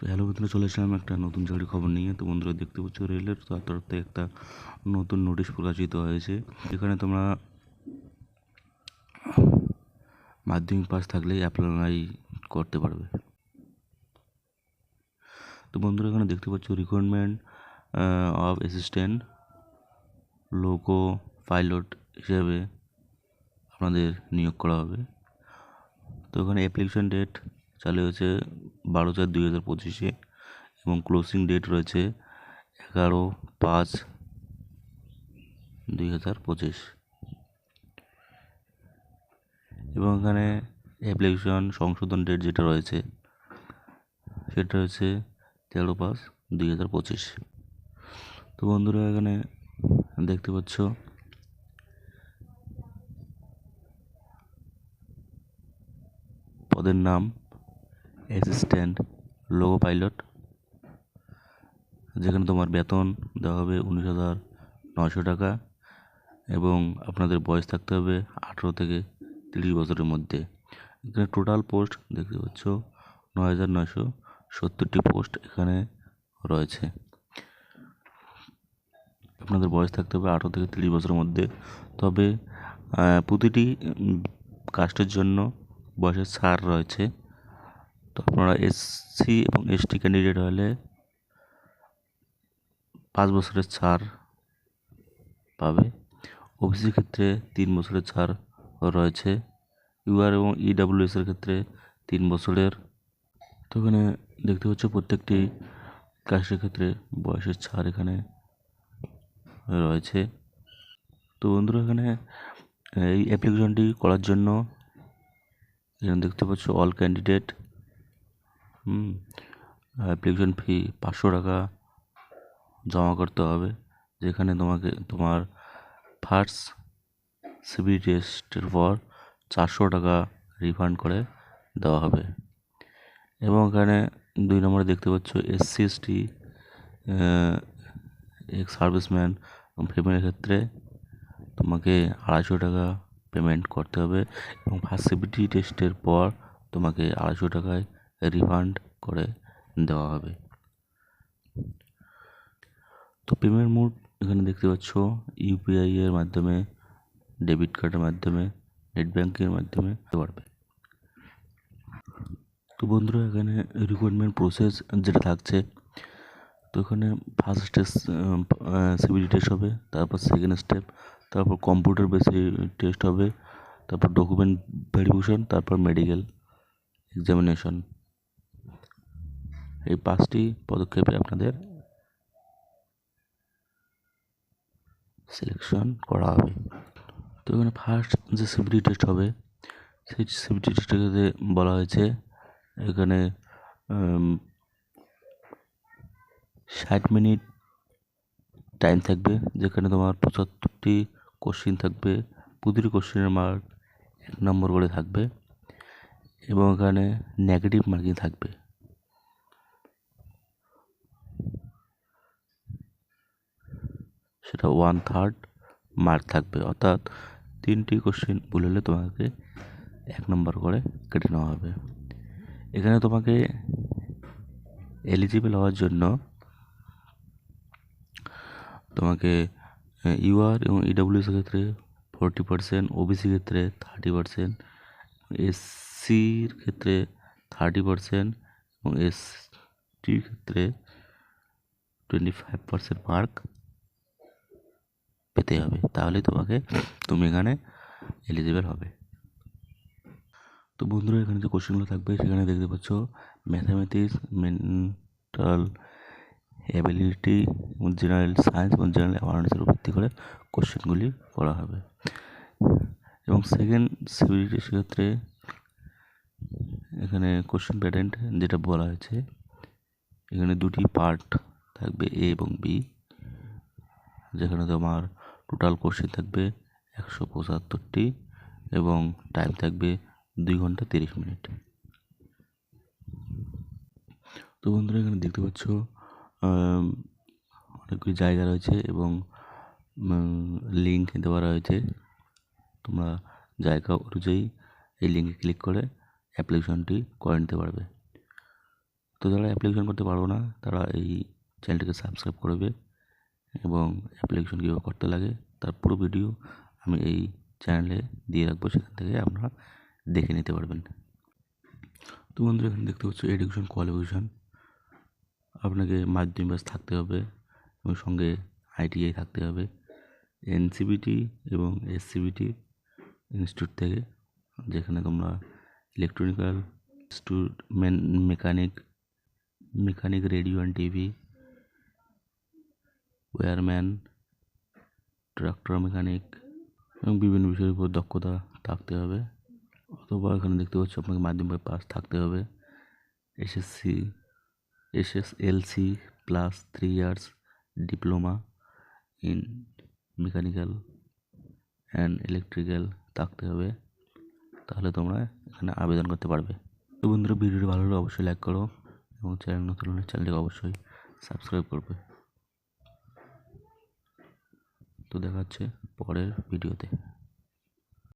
তো হ্যালো বন্ধুরা, চলে এসলাম একটা নতুন চাকরির খবর নিয়ে। তো বন্ধুরা, দেখতে পাচ্ছ রেলের তার তরফ থেকে একটা নতুন নোটিশ প্রকাশিত হয়েছে। যেখানে তোমরা মাধ্যমিক পাস থাকলেই অ্যাপ্লাই করতে পারবে। তো বন্ধুরা, এখানে দেখতে পাচ্ছ recruitment of assistant loco pilot হিসেবে আপনাদের নিয়োগ করা হবে। তো এখানে অ্যাপ্লিকেশন ডেট চালু হয়েছে বারো চার দুই হাজার পঁচিশে এবং ক্লোজিং ডেট রয়েছে এগারো পাঁচ দুই হাজার পঁচিশ। এবং এখানে অ্যাপ্লিকেশন সংশোধন ডেট যেটা রয়েছে, সেটা হচ্ছে তেরো পাঁচ দুই হাজার পঁচিশ। তো বন্ধুরা, এখানে দেখতে পাচ্ছ, পদের নাম অ্যাসিস্ট্যান্ট লোগো পাইলট যেখানে তোমার বেতন দেওয়া হবে উনিশ হাজার নয়শো টাকা এবং আপনাদের বয়স থাকতে হবে আঠেরো থেকে তিরিশ বছরের মধ্যে। এখানে টোটাল পোস্ট দেখতে পাচ্ছ, নয় হাজার নয়শো সত্তরটি পোস্ট এখানে রয়েছে। আপনাদের বয়স থাকতে হবে আঠেরো থেকে তিরিশ বছরের মধ্যে। তবে প্রতিটি কাস্টের জন্য বয়সের ছাড় রয়েছে। তো আপনারা এসসি এবং এসটি ক্যান্ডিডেট হলে পাঁচ বছরের ছাড় পাবে। ওবিসির ক্ষেত্রে তিন বছরের ছাড় রয়েছে। ইউআর এবং ইডাব্লিউএস এর ক্ষেত্রে তিন বছরের। তো এখানে দেখতে পাচ্ছ প্রত্যেকটি কাস্টের ক্ষেত্রে বয়সের ছাড় এখানে রয়েছে। তো বন্ধুরা এখানে, এই অ্যাপ্লিকেশনটি করার জন্য এখানে দেখতে পাচ্ছ all candidate hmm application fee পাঁচশো টাকা জমা করতে হবে, যেখানে তোমাকে, তোমার ফার্স্ট সিবি টেস্টের পর চারশো টাকা রিফান্ড করে দেওয়া হবে। এবং এখানে দুই নম্বরে দেখতে পাচ্ছ এসসি এসটি এক্স সার্ভিসম্যান ফিমেলের ক্ষেত্রে তোমাকে আড়াইশো টাকা পেমেন্ট করতে হবে এবং ফার্স্ট সিবিটি টেস্টের পর তোমাকে আড়াইশো টাকায় রিফান্ড করে দেওয়া হবে। তো পেমেন্ট মোড এখানে দেখতে পাচ্ছ ইউপিআই এর মাধ্যমে ডেবিট কার্ডের মাধ্যমে নেট ব্যাঙ্কিংয়ের মাধ্যমে পারবে তো বন্ধুরা, এখানে রিক্রুটমেন্ট প্রসেস যেটা থাকছে, তো এখানে ফার্স্ট স্টেজ সিবিটি টেস্ট হবে, তারপর সেকেন্ড স্টেপ তারপর কম্পিউটার বেসে টেস্ট হবে, তারপর ডকুমেন্ট ভেরিফিকেশন তারপর মেডিকেল এক্সামিনেশন এই পাঁচটি পদক্ষেপে আপনাদের সিলেকশন করা হবে। তো এখানে ফার্স্ট যে সিবিটি টেস্ট হবে, সেই সিবিটি টেস্টে বলা হয়েছে, এখানে ষাট মিনিট টাইম থাকবে, যেখানে তোমার পঁচাত্তরটি কোশ্চিন থাকবে, প্রতিটি কোশ্চেনের মার্ক এক নম্বর করে থাকবে এবং এখানে নেগেটিভ মার্কিং থাকবে। সেটা ওয়ান থার্ড মার্ক থাকবে। অর্থাৎ তিনটি কোশ্চেন ভুল হলে তোমাকে এক নম্বর করে কেটে নেওয়া হবে। এখানে তোমাকে এলিজিবল হওয়ার জন্য তোমাকে ইউআর এবং ইডাব্লিউএস ক্ষেত্রে ফোরটি পার্সেন্ট ওবিসি ক্ষেত্রে থার্টি পার্সেন্ট এসসির ক্ষেত্রে থার্টি পার্সেন্ট এবং এসটির ক্ষেত্রে টোয়েন্টি ফাইভ পার্সেন্ট মার্ক পেতে হবে। তাহলেই তোমাকে, তুমি এখানে এলিজিবল হবে। তো বন্ধুরা, এখানে যে কোশ্চেনগুলো থাকবে, সেখানে দেখতে পাচ্ছ ম্যাথামেটিক্স মেন্টাল অ্যাবিলিটি এবং জেনারেল সায়েন্স এবং জেনারেল অ্যাওয়ারনেসের উপর ভিত্তি করে কোশ্চেনগুলি করা হবে। এবং সেকেন্ড সিবিলিটি সেক্ষেত্রে এখানে কোশ্চেন প্যাটার্ন যেটা বলা হয়েছে, এখানে দুটি পার্ট থাকবে এ এবং বি যেখানে তোমার টোটাল কোশ্চেন থাকবে একশো পঁচাত্তরটি এবং টাইম থাকবে দুই ঘণ্টা তিরিশ মিনিট। তো বন্ধুরা, এখানে দেখতে পাচ্ছ অনেকগুলি জায়গা রয়েছে এবং লিঙ্ক দেওয়া রয়েছে। তোমরা জায়গা অনুযায়ী এই লিঙ্কে ক্লিক করে অ্যাপ্লিকেশনটি করে নিতে পারবে। তো যারা অ্যাপ্লিকেশন করতে পারব না, তারা এই চ্যানেলটিকে সাবস্ক্রাইব করবে এবং অ্যাপ্লিকেশন কীভাবে করতে লাগে, তার পুরো ভিডিও আমি এই চ্যানেলে দিয়ে রাখব, সেখান থেকে আপনারা দেখে নিতে পারবেন। তো বন্ধুরা, এখানে দেখতে পাচ্ছ এডুকেশন কোয়ালিফিকেশান আপনাকে মাধ্যমিক পাস থাকতে হবে এবং সঙ্গে আইটিআই থাকতে হবে। এনসিবিটি এবং এসসিবিটি ইনস্টিটিউট থেকে, যেখানে তোমরা ইলেকট্রনিক্যাল stew mechanic mechanic radio and TV wireman tractor mechanic এবং বিভিন্ন বিষয়ের উপর দক্ষতা থাকতে হবে। অথবা এখানে দেখতে পাচ্ছ আপনাকে মাধ্যমিক পাস থাকতে হবে। SSC SSLC plus three years diploma in mechanical and electrical থাকতে হবে। তাহলে তোমরা এখানে আবেদন করতে পারবে। তো বন্ধুরা, ভিডিওটি ভালো হলে অবশ্যই লাইক করো এবং চ্যানেল নতুন হলে চ্যানেলটিকে অবশ্যই সাবস্ক্রাইব করবে। তো দেখা হচ্ছে পরের ভিডিওতে।